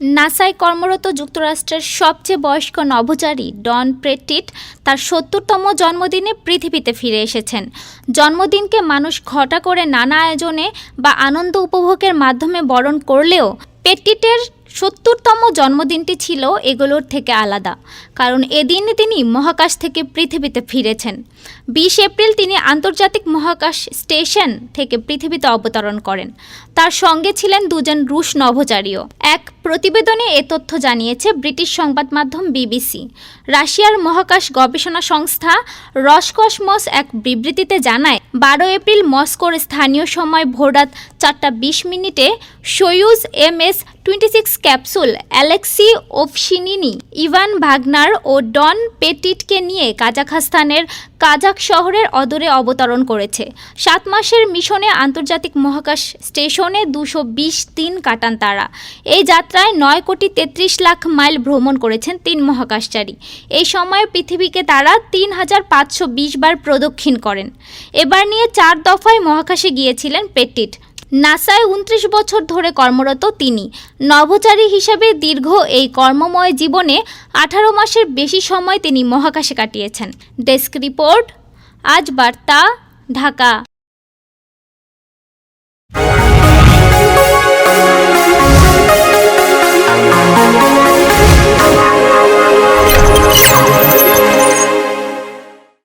নাসায় কর্মরত যুক্তরাষ্ট্রের সবচেয়ে বয়স্ক নভোচারী ডন প্রেটিট তার সত্তরতম জন্মদিনে পৃথিবীতে ফিরে এসেছেন। জন্মদিনকে মানুষ ঘটা করে নানা আয়োজনে বা আনন্দ উপভোগের মাধ্যমে বরণ করলেও পেটিটের সত্তরতম জন্মদিনটি ছিল এগুলোর থেকে আলাদা, কারণ এদিন তিনি মহাকাশ থেকে পৃথিবীতে ফিরেছেন। বিশ এপ্রিল তিনি আন্তর্জাতিক মহাকাশ স্টেশন থেকে পৃথিবীতে অবতরণ করেন। তার সঙ্গে ছিলেন দুজন রুশ নভোচারীও। এক প্রতিবেদনে এ তথ্য জানিয়েছে ব্রিটিশ সংবাদ মাধ্যম বিবিসি। রাশিয়ার মহাকাশ গবেষণা সংস্থা রসকসমস এক বিবৃতিতে জানায়, বারো এপ্রিল মস্কোর স্থানীয় সময় ভোররাত চারটা বিশ মিনিটে Soyuz M S twenty six capsule Alexey Ovchinin Ivan Vagner ও ডন পেটিটকে নিয়ে কাজাখস্তানের কাজাক শহরের অদূরে অবতরণ করেছে। সাত মাসের মিশনে আন্তর্জাতিক মহাকাশ স্টেশনে দুশো দিন কাটান তারা। এই যাত্রায় নয় কোটি তেত্রিশ লাখ মাইল ভ্রমণ করেছেন তিন মহাকাশচারী। এই সময় পৃথিবীকে তারা তিন হাজার পাঁচশো বিশ বার প্রদক্ষিণ করেন। এবার নিয়ে চার দফায় মহাকাশে গিয়েছিলেন পেটিট নাসায় উনত্রিশ বছর ধরে কর্মরত তিনি। নভোচারী হিসেবে দীর্ঘ এই কর্মময় জীবনে আঠারো মাসের বেশি সময় তিনি মহাকাশে কাটিয়েছেন। ডেস্ক রিপোর্ট, আজ বার্তা, ঢাকা।